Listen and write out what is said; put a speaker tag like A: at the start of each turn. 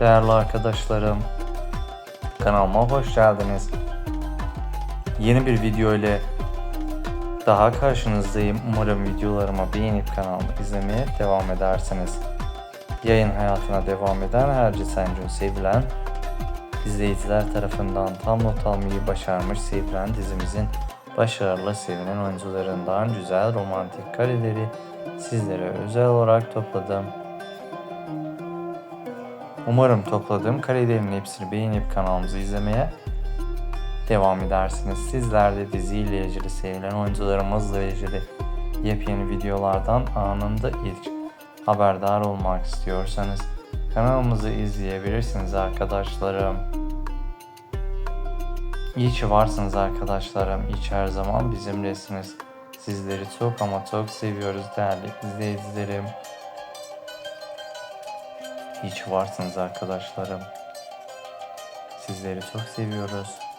A: Değerli arkadaşlarım, kanalıma hoş geldiniz. Yeni bir video ile daha karşınızdayım. Umarım videolarımı beğenip kanalımı izlemeye devam edersiniz. Yayın hayatına devam eden Herci Sencun sevilen, izleyiciler tarafından tam not almayı başarmış sevilen dizimizin başarılı sevilen oyuncularından güzel romantik kareleri sizlere özel olarak topladım. Umarım topladığım karelerin hepsini beğenip kanalımızı izlemeye devam edersiniz. Sizler de diziyle ilgili sevilen oyuncularımızla ilgili yepyeni videolardan anında ilk haberdar olmak istiyorsanız kanalımızı izleyebilirsiniz arkadaşlarım. İyi ki varsınız arkadaşlarım. İyi her zaman bizimlesiniz. Sizleri çok ama çok seviyoruz değerli izleyicilerim. İyi ki varsınız arkadaşlarım. Sizleri çok seviyoruz.